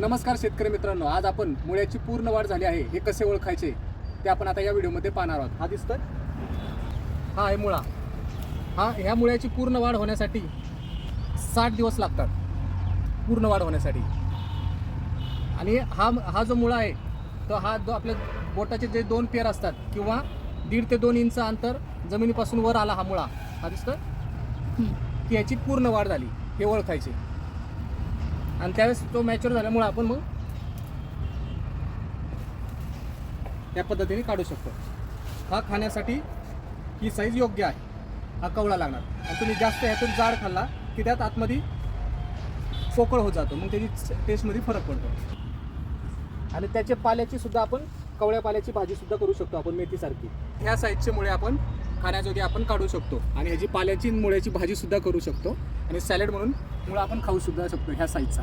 नमस्कार शेतकरी मित्रांनो आज आपण मुळ्याची पूर्ण वाढ झाली आहे हे कसे ओळखायचे ते आपण आता या व्हिडिओमध्ये पाहणार आहोत. हा दिसतोय? हा आहे मुळा. हा ह्या मुळ्याची पूर्ण वाढ होण्यासाठी साठ दिवस लागतात पूर्ण वाढ होण्यासाठी. आणि हा हा जो मुळा आहे तो हा जो आपल्या बोटाचे जे दोन पेर असतात किंवा दीड ते दोन इंच अंतर जमिनीपासून वर आला हा मुळा. हा दिसतोय? की याची पूर्ण वाढ झाली हे ओळखायचे. आणि त्यावेळेस तो मॅच्युअर झाल्यामुळे आपण मग त्या पद्धतीने काढू शकतो. हा खाण्यासाठी ही साईज योग्य आहे. हा कवळा लागणार. आणि तुम्ही जास्त ह्यातून जाड खाल्ला की त्यात आतमध्ये पोकळ होत जातो. मग त्याची टेस्टमध्ये फरक पडतो. आणि त्याच्या पाल्याची सुद्धा आपण कवळ्या पाल्याची भाजी सुद्धा करू शकतो आपण मेथीसारखी. ह्या साईजचे मुळे आपण खाण्याजोगे आपण काढू शकतो. आणि ह्याची पाल्याची मुळ्याची भाजी सुद्धा करू शकतो. आणि सॅलड म्हणून मुळं आपण खाऊ सुद्धा शकतो ह्या साईजचा.